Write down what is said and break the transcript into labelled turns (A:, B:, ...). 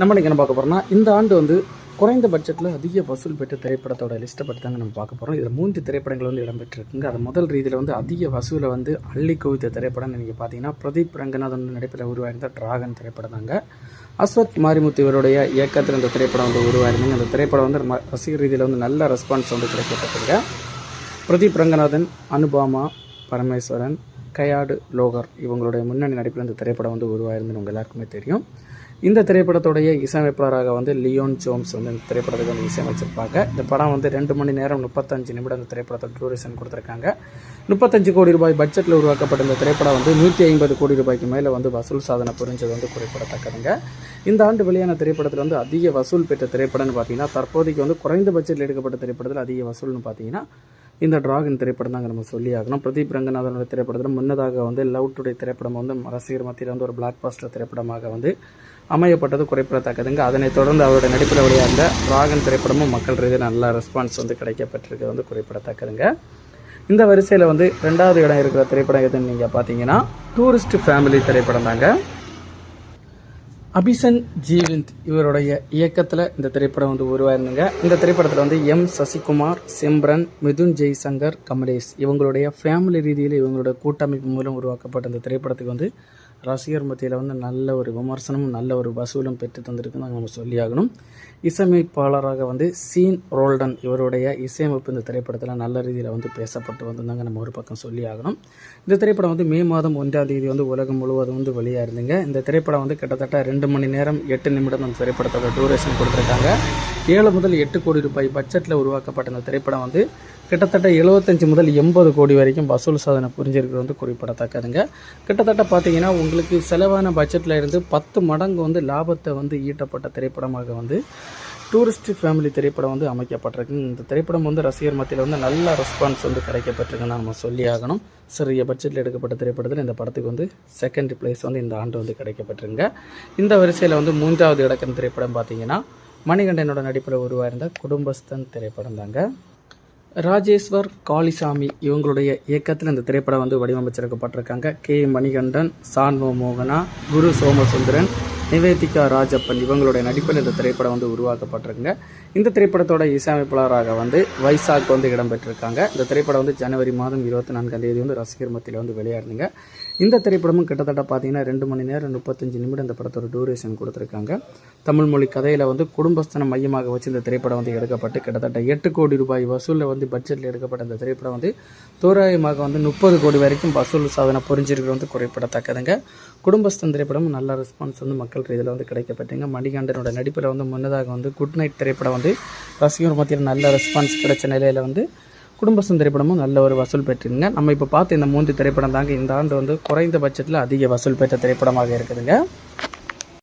A: நம்ம இன்றைக்கி என்ன பார்க்க போகிறோம்னா இந்த ஆண்டு வந்து குறைந்த பட்ஜெட்டில் அதிக வசூல் பெற்ற திரைப்படத்தோட லிஸ்ட்டை பற்றி தாங்க நம்ம பார்க்க போகிறோம் இதில் மூன்று திரைப்படங்கள் வந்து இடம்பெற்றிருக்குங்க. அது முதல் ரீதியில் வந்து அதிக வசூலை வந்து அள்ளி குவித்த திரைப்படம்னு நீங்கள் பார்த்தீங்கன்னா பிரதீப் ரங்கநாதன் நடிப்பில் உருவாயிருந்த டிராகன் திரைப்படம் தாங்க. அஸ்வத் மாரிமுத்து இவருடைய இயக்கத்தில் இந்த திரைப்படம் வந்து உருவாயிருந்தாங்க. அந்த திரைப்படம் வந்து ரசிகர் ரீதியில் வந்து நல்ல ரெஸ்பான்ஸ் வந்து கிடைக்கப்பட்டிருங்க பிரதீப் ரங்கநாதன் அனுபாமா பரமேஸ்வரன் கயாடு லோகர் இவங்களுடைய முன்னணி நடிப்பில் இந்த திரைப்படம் வந்து உருவாயிருந்துன்னு உங்கள் எல்லாருக்குமே தெரியும். இந்த திரைப்படத்துடைய இசையமைப்பாளராக வந்து லியோன் ஜோம்ஸ் வந்து இந்த திரைப்படத்துக்கு வந்து இசையமைச்சிருப்பாங்க. இந்த படம் வந்து ரெண்டு மணி நேரம் முப்பத்தஞ்சு நிமிடம் இந்த திரைப்படத்தை டூரேஷன் கொடுத்துருக்காங்க. முப்பத்தஞ்சு கோடி ரூபாய் பட்ஜெட்டில் உருவாக்கப்பட்ட இந்த திரைப்படம் வந்து நூற்றி ஐம்பது கோடி ரூபாய்க்கு மேலே வந்து வசூல் சாதனை புரிஞ்சது வந்து குறிப்பிடத்தக்கதுங்க. இந்த ஆண்டு வெளியான திரைப்படத்தில் வந்து அதிக வசூல் பெற்ற திரைப்படம்னு பார்த்தீங்கன்னா தற்போதைக்கு வந்து குறைந்த பட்ஜெட்டில் எடுக்கப்பட்ட திரைப்படத்தில் அதிக வசூல்னு பார்த்தீங்கன்னா இந்த டிராகன் திரைப்படம் தாங்க நம்ம சொல்லி ஆகணும். பிரதீப் ரங்கநாதனோட திரைப்படத்தில் முன்னதாக வந்து லவ் டுடே திரைப்படம் வந்து ரசிகர் மத்தியில் வந்து ஒரு பிளாக் பாஸ்டர் திரைப்படமாக வந்து அமையப்பட்டது குறைப்பிடத்தக்கதுங்க. அதனைத் தொடர்ந்து அவருடைய நடிப்பில் வெளியாந்த டிராகன் திரைப்படமும் மக்கள் ரீதியில் நல்ல ரெஸ்பான்ஸ் வந்து கிடைக்கப்பட்டிருக்கு வந்து குறிப்பிடத்தக்கதுங்க. இந்த வரிசையில் வந்து ரெண்டாவது இடம் இருக்கிற திரைப்படம் எதுன்னு நீங்கள் பார்த்தீங்கன்னா டூரிஸ்ட் ஃபேமிலி திரைப்படம் தாங்க அபிசன் ஜீவந்த் இவருடைய இயக்கத்தில் இந்த திரைப்படம் வந்து உருவாயிருந்துங்க. இந்த திரைப்படத்தில் வந்து எம் சசிகுமார் சிம்ரன் மிதுன் ஜெய்சங்கர் கமலேஷ் இவங்களுடைய ஃபேமிலி ரீதியில் இவங்களுடைய கூட்டமைப்பு மூலம் உருவாக்கப்பட்ட இந்த திரைப்படத்துக்கு வந்து ரசிகர் மத்தியில் வந்து நல்ல ஒரு விமர்சனமும் நல்ல ஒரு வசூலும் பெற்று தந்திருக்குன்னு நம்ம சொல்லியாகணும். இசையமைப்பாளராக வந்து சீன் ரோல்டன் இவருடைய இசையமைப்பு இந்த திரைப்படத்தில் நல்ல ரீதியில் வந்து பேசப்பட்டு வந்திருந்தாங்க. நம்ம ஒரு பக்கம் சொல்லி ஆகணும் இந்த திரைப்படம் வந்து மே மாதம் ஒன்றாம் தேதி வந்து உலகம் முழுவதும் வந்து வெளியாக இருந்துங்க இந்த திரைப்படம் வந்து கிட்டத்தட்ட ரெண்டு மணி நேரம் எட்டு நிமிடம் அந்த திரைப்படத்தோட டூரேஷன் கொடுத்துருக்காங்க. ஏழு முதல் எட்டு கோடி ரூபாய் பட்ஜெட்டில் உருவாக்கப்பட்ட இந்த திரைப்படம் வந்து கிட்டத்தட்ட எழுபத்தஞ்சு முதல் எண்பது கோடி வரைக்கும் வசூல் சாதனை புரிஞ்சிருக்கிறது வந்து குறிப்பிடத்தக்கதுங்க. கிட்டத்தட்ட பார்த்தீங்கன்னா உங்களுக்கு செலவான பட்ஜெட்டில் இருந்து பத்து மடங்கு வந்து லாபத்தை வந்து ஈட்டப்பட்ட திரைப்படமாக வந்து டூரிஸ்ட் ஃபேமிலி திரைப்படம் வந்து அமைக்கப்பட்டிருக்கு. இந்த திரைப்படம் வந்து ரசிகர் மத்தியில் வந்து நல்ல ரெஸ்பான்ஸ் வந்து கிடைக்கப்பட்டிருக்குன்னு நம்ம சொல்லி ஆகணும். சிறிய பட்ஜெட்டில் எடுக்கப்பட்ட திரைப்படத்தில் இந்த படத்துக்கு வந்து செகண்ட் பிளேஸ் வந்து இந்த ஆண்டு வந்து கிடைக்கப்பட்டிருங்க. இந்த வரிசையில் வந்து மூன்றாவது இடக்கிற திரைப்படம் பார்த்தீங்கன்னா மணிகண்டனோட நடிப்பில் உருவாயிருந்த குடும்பஸ்தன் திரைப்படம் தாங்க. ராஜேஸ்வர் காளிசாமி இவங்களுடைய இயக்கத்தில் இந்த திரைப்படம் வந்து வடிவமைச்சிருக்கப்பட்டிருக்காங்க. கே. மணிகண்டன் சான்வ மோகனா குரு சோமசுந்தரன் நிவேதிகா ராஜப்பன் இவங்களுடைய நடிப்பில் இந்த திரைப்படம் வந்து உருவாக்கப்பட்டிருக்குங்க. இந்த திரைப்படத்தோட இசையமைப்பாளராக வந்து வைசாக் வந்து இடம்பெற்றிருக்காங்க. இந்த திரைப்படம் வந்து ஜனவரி மாதம் இருபத்தி நான்காம் தேதி வந்து ரசிகர் மத்தியில் வந்து வெளியாடுங்க இந்த திரைப்படமும் கிட்டத்தட்ட பார்த்தீங்கன்னா ரெண்டு மணி நேரம் முப்பத்தஞ்சு நிமிடம் இந்த படத்தோட டூரேஷன் கொடுத்துருக்காங்க. தமிழ் மொழி கதையில் வந்து குடும்பஸ்தனம் மையமாக வச்சு இந்த திரைப்படம் வந்து எடுக்கப்பட்டு கிட்டத்தட்ட எட்டு கோடி ரூபாய் வசூலில் வந்து பட்ஜெட்டில் எடுக்கப்பட்ட இந்த திரைப்படம் வந்து தோராயமாக வந்து முப்பது கோடி வரைக்கும் வசூல் சாதனை புரிஞ்சிருக்கிறது வந்து குறிப்பிடத்தக்கதுங்க. குடும்பஸ்தன் திரைப்படம் நல்ல ரெஸ்பான்ஸ் வந்து மக்கள் ரீதியில் வந்து கிடைக்கப்பட்டுங்க. மணிகண்டனோட நடிப்பில் வந்து முன்னதாக வந்து குட் நைட் திரைப்படம் வந்து ரசிகர் மத்தியில் நல்ல ரெஸ்பான்ஸ் கிடைச்ச நிலையில் வந்து குடும்பஸ்தன் திரைப்படமும் நல்ல ஒரு வசூல் பெற்றிருங்க நம்ம இப்போ பார்த்த இந்த மூன்று திரைப்படம் தாங்க இந்த ஆண்டு வந்து குறைந்த பட்சத்தில் அதிக வசூல் பெற்ற திரைப்படமாக இருக்குதுங்க.